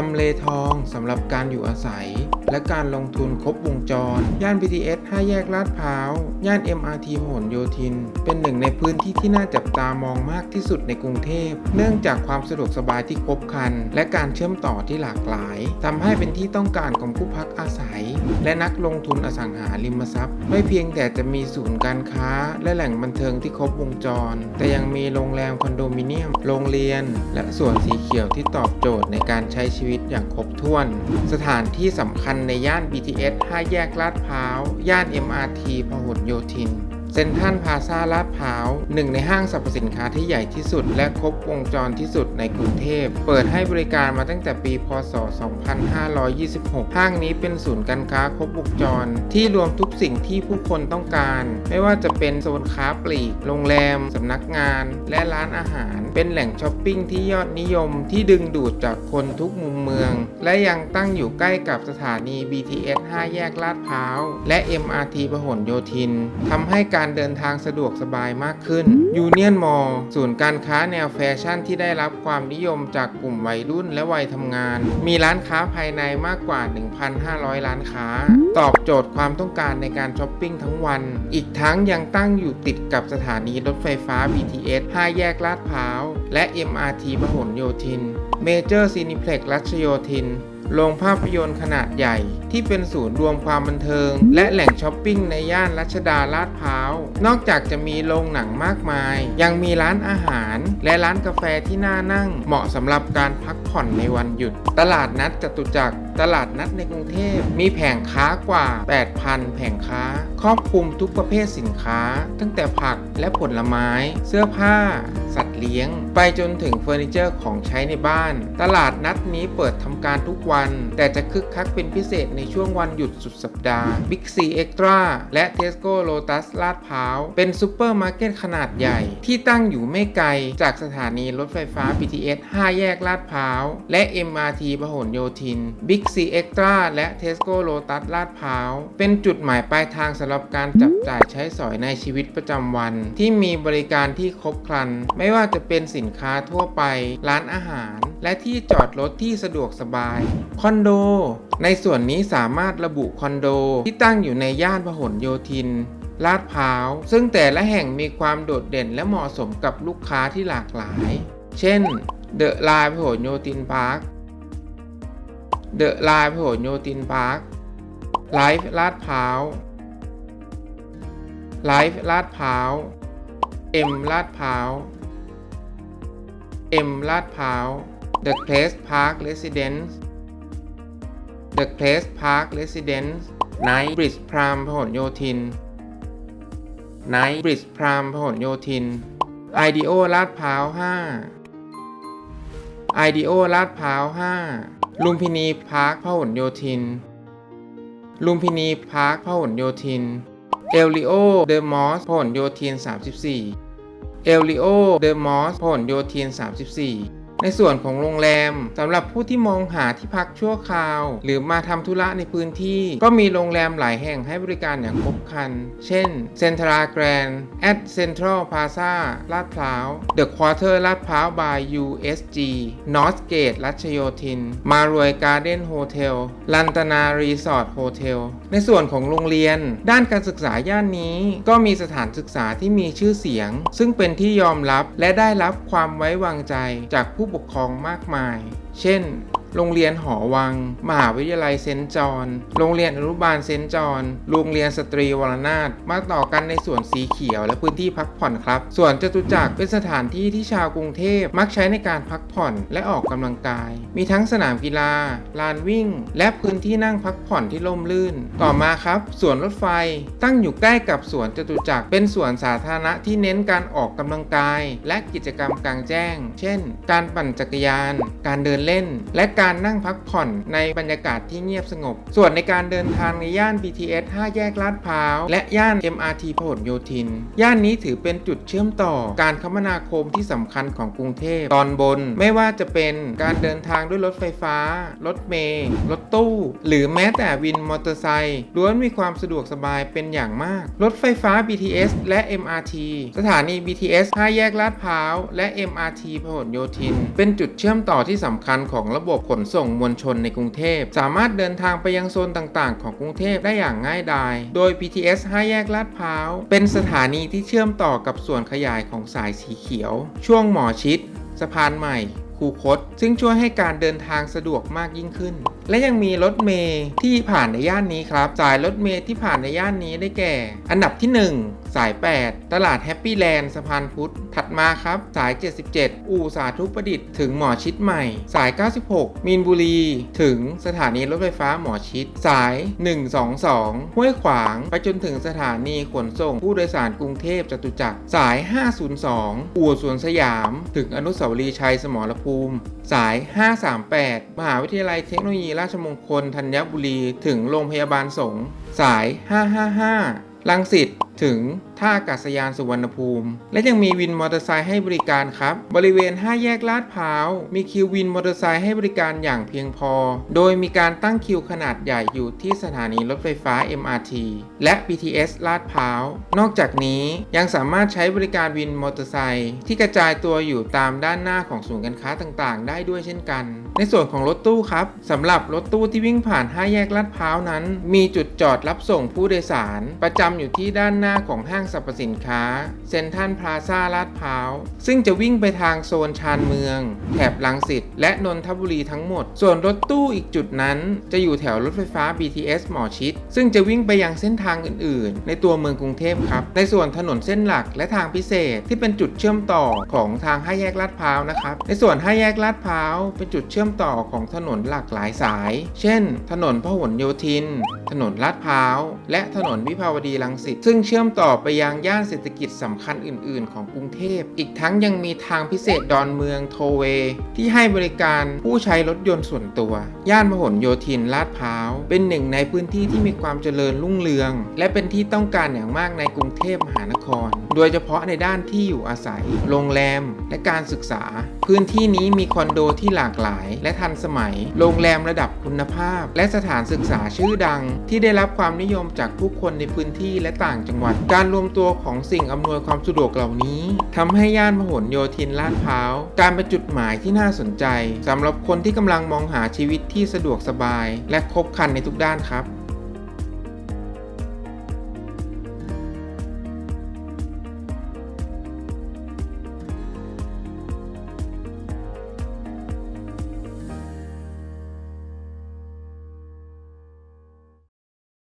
ทำเลทองสำหรับการอยู่อาศัย และการลงทุนครบวงจร ย่าน BTS 5 แยกลาดพร้าว ย่าน MRT หลโยธิน เป็นหนึ่งในพื้นที่ที่น่าจับตามองมากที่สุดในกรุงเทพ เนื่องจากความสะดวกสบายที่ครบครัน และการเชื่อมต่อที่หลากหลายทำให้เป็นที่ต้องการของผู้พักอาศัย และนักลงทุนอสังหาริมทรัพย์ ไม่เพียงแต่จะมีศูนย์การค้า และแหล่งบันเทิงที่ครบวงจร แต่ยังมีโรงแรมคอนโดมิเนียม โรงเรียน และสวนสีเขียวที่ตอบโจทย์ในการใช้ชีวิตอย่างครบถ้วน สถานที่สำคัญในย่าน BTS 5 แยกลาดพร้าว ย่าน MRT พหลโยธิน เซ็นทรัลพาซาลาดพร้าวหนึ่งในห้างสรรพสินค้าที่ใหญ่ที่สุด และครบวงจรที่สุดในกรุงเทพ เปิดให้บริการมาตั้งแต่ปี พศ 2526 ห้างนี้เป็นศูนย์การค้าครบวงจร ที่รวมทุกสิ่งที่ผู้คนต้องการ ไม่ว่าจะเป็นโซนค้าปลีก โรงแรม สำนักงาน และร้านอาหาร เป็นแหล่งช้อปปิ้งที่ยอดนิยมที่ดึงดูดจากคนทุกมุมเมือง และยังตั้งอยู่ใกล้กับสถานี BTS 5 แยกลาดพร้าว และ MRT พหลโยธินทำให้การเดินทางสะดวกสบายมากขึ้นยูเนียนมอลศูนย์การค้าแนวแฟชั่นที่ได้รับความนิยมจากกลุ่มวัยรุ่นและวัยทำงาน มีร้านค้าภายในมากกว่า 1,500 ร้านค้า ตอบโจทย์ความต้องการในการช้อปปิ้งทั้งวัน อีกทั้งยังตั้งอยู่ติดกับสถานีรถไฟฟ้า BTS 5แยกลาดพร้าว และ MRT พหลโยธิน เมเจอร์ซีนิเพล็กรัชโยธิน โรงภาพยนตร์ขนาดใหญ่ที่เป็นศูนย์รวมความบันเทิง และแหล่งช้อปปิ้งในย่านรัชดาลาดพร้าว นอกจากจะมีโรงหนังมากมาย ยังมีร้านอาหาร และร้านกาแฟที่น่านั่ง เหมาะสำหรับการพักผ่อนในวันหยุด ตลาดนัดจตุจักร ตลาดนัดในกรุงเทพ มีแผงค้ากว่า 8,000 แผงค้า ครอบคลุมทุกประเภทสินค้า ตั้งแต่ผักและผลไม้ เสื้อผ้า สัตว์เลี้ยง ไปจนถึงเฟอร์นิเจอร์ของใช้ในบ้าน ตลาดนัดนี้เปิดทำการทุกวัน แต่จะคึกคักเป็นพิเศษในช่วงวันหยุดสุดสัปดาห์ Big C Extra และ Tesco Lotus ลาดพร้าว เป็นซูเปอร์มาร์เก็ตขนาดใหญ่ ที่ตั้งอยู่ไม่ไกลจากสถานีรถไฟฟ้า BTS 5 แยกลาดพร้าว และ MRT พหลโยธิน Big C Extra และ Tesco Lotus ลาดพร้าว เป็นจุดหมายปลายทางสำหรับการจับจ่ายใช้สอยในชีวิตประจำวัน ที่มีบริการที่ครบครัน ไม่ว่าจะเป็นสินค้าทั่วไป ร้านอาหารและที่จอดรถที่สะดวกสบาย คอนโด ในส่วนนี้สามารถระบุคอนโดที่ตั้งอยู่ในย่านพหลโยธิน ลาดพร้าว ซึ่งแต่ละแห่งมีความโดดเด่นและเหมาะสมกับลูกค้าที่หลากหลาย เช่น เดอะลน์พหลโยธินพาร์ค เดอะลน์พหลโยธินพาร์ค ไลฟ์ลาดพร้าว ไลฟ์ลาดพร้าว เอ็มลาดพร้าว เอ็มลาดพร้าว The Place Park Residence The Place Park Residence Night Bridge พรามพหลโยธิน Night Bridge พรามพหลโยธิน IDEO ลาดพร้าว 5 IDEO ลาดพร้าว 5 ลุมพินีพาร์คพหลโยธิน ลุมพินีพาร์คพหลโยธิน เอลลิโอ เดอะมอสพหลโยธิน 34 เอลลิโอ เดอะมอสพหลโยธิน 34 ในส่วนของโรงแรมสำหรับผู้ที่มองหาที่พักชั่วคราว หรือมาทำธุระในพื้นที่ ก็มีโรงแรมหลายแห่งให้บริการอย่างครบครัน เช่น Central Grand at Central Plaza ลาดพร้าว The Quarter ลาดพร้าว by USG Northgate รัชโยธิน มารวยการ์เด้นโฮเทลลันตนารีสอร์ทโฮเทลในส่วนของโรงเรียน ด้านการศึกษาย่านนี้ ก็มีสถานศึกษาที่มีชื่อเสียง ซึ่งเป็นที่ยอมรับและได้รับความไว้วางใจจากผู้ปกครองมากมาย เช่น โรงเรียนหอวัง มหาวิทยาลัยเซนจอนโรงเรียนอนุบาลเซนจอนโรงเรียนสตรีวรนาถมาต่อกันในส่วนสีเขียว และพื้นที่พักผ่อนครับ ส่วนจตุจักรเป็นสถานที่ที่ชาวกรุงเทพมักใช้ในการพักผ่อนและออกกำลังกาย มีทั้งสนามกีฬา ลานวิ่ง และพื้นที่นั่งพักผ่อนที่ร่มรื่น ต่อมาครับสวนรถไฟ ตั้งอยู่ใกล้กับสวนจตุจักรเป็นสวนสาธารณะที่เน้นการออกกำลังกาย และกิจกรรมกลางแจ้ง เช่น การปั่นจักรยาน การเดินเล่น และการนั่งพักผ่อนในบรรยากาศที่เงียบสงบ ส่วนในการเดินทางในย่าน BTS 5 แยกลาดพร้าว และย่าน MRT พหลโยธิน ย่านนี้ถือเป็นจุดเชื่อมต่อการคมนาคมที่สำคัญของกรุงเทพตอนบน ไม่ว่าจะเป็นการเดินทางด้วยรถไฟฟ้า รถเมล์รถตู้ หรือแม้แต่วินมอเตอร์ไซค์ล้วนมีความสะดวกสบายเป็นอย่างมาก รถไฟฟ้า BTS และ MRT สถานี BTS 5 แยกลาดพร้าว และ MRT พหลโยธิน เป็นจุดเชื่อมต่อที่สำคัญของระบบขนส่งมวลชนในกรุงเทพ สามารถเดินทางไปยังโซนต่างๆ ของกรุงเทพได้อย่างง่ายดาย โดย BTS 5 แยกลาดพร้าว เป็นสถานีที่เชื่อมต่อกับส่วนขยายของสายสีเขียว ช่วงหมอชิด สะพานใหม่ คูคต ซึ่งช่วยให้การเดินทางสะดวกมากยิ่งขึ้น และยังมีรถเมย์ที่ผ่านในย่านนี้ครับ สายรถเมย์ที่ผ่านในย่านนี้ได้แก่ อันดับที่ 1 สาย 8 ตลาดแฮปปี้แลนด์สะพานพุทธ ถัดมาครับ สาย 77 อู่สาธุประดิษฐ์ถึงหมอชิดใหม่ สาย 96 มีนบุรี ถึงสถานีรถไฟฟ้าหมอชิด สาย 122 ห้วยขวาง ไปจนถึงสถานีขนส่งผู้โดยสารกรุงเทพจตุจักร สาย 502 อู่สวนสยาม ถึงอนุสาวรีย์ชัยสมรภูมิ สาย 538 มหาวิทยาลัยเทคโนโลยีราชมงคลธัญบุรีถึงโรงพยาบาลสงสาย 555 ลังสิต ถึงท่าอากาศยานสุวรรณภูมิ และยังมีวินมอเตอร์ไซค์ให้บริการครับ บริเวณ 5 แยกลาดพร้าว มีคิววินมอเตอร์ไซค์ให้บริการอย่างเพียงพอ โดยมีการตั้งคิวขนาดใหญ่อยู่ที่สถานีรถไฟฟ้า MRT และ BTS ลาดพร้าว นอกจากนี้ยังสามารถใช้บริการวินมอเตอร์ไซค์ที่กระจายตัวอยู่ตามด้านหน้าของศูนย์การค้าต่างๆ ได้ด้วยเช่นกัน ในส่วนของรถตู้ครับสำหรับรถตู้ที่วิ่งผ่าน 5 แยกลาดพร้าวนั้น มีจุดจอดรับส่งผู้โดยสาร ประจำอยู่ที่ด้านหน้าของห้างสรรพสินค้า เซ็นทรัลพลาซ่าลาดพร้าว ซึ่งจะวิ่งไปทางโซนชานเมือง แถบลังสิตและนนทบุรีทั้งหมด ส่วนรถตู้อีกจุดนั้นจะอยู่แถวรถไฟฟ้า BTS หมอชิด ซึ่งจะวิ่งไปยังเส้นทางอื่น ๆ ในตัวเมืองกรุงเทพครับ ในส่วนถนนเส้นหลักและทางพิเศษที่เป็นจุดเชื่อมต่อของทางห้าแยกลาดพร้าวนะครับ ในส่วนห้าแยกลาดพร้าวเป็นจุดเชื่อมต่อของถนนหลากหลายสาย เช่น ถนนพหลโยธิน ถนนลาดพร้าว และถนนวิภาวดีรังสิตซึ่งเชื่อมื่อมต่อไปยังย่านเศรษฐกิจสำคัญอื่น ๆ ของกรุงเทพ อีกทั้งยังมีทางพิเศษดอนเมืองโทเวที่ให้บริการผู้ใช้รถยนต์ส่วนตัว ย่านพหลโยธินลาดพร้าว เป็นหนึ่งในพื้นที่ที่มีความเจริญรุ่งเรือง และเป็นที่ต้องการอย่างมากในกรุงเทพมหานคร โดยเฉพาะในด้านที่อยู่อาศัย โรงแรม และการศึกษา พื้นที่นี้มีคอนโดที่หลากหลาย และทันสมัย โรงแรมระดับคุณภาพ และสถานศึกษาชื่อดัง ที่ได้รับความนิยมจากผู้คนในพื้นที่และต่างจังหวัด การรวมตัวของสิ่งอำนวยความสะดวกเหล่านี้ทำให้ย่านพหลโยธินลาดพร้าวกลารเป็นจุดหมายที่น่าสนใจสำหรับคนที่กำลังมองหาชีวิตที่สะดวกสบาย และครบครันในทุกด้านครับ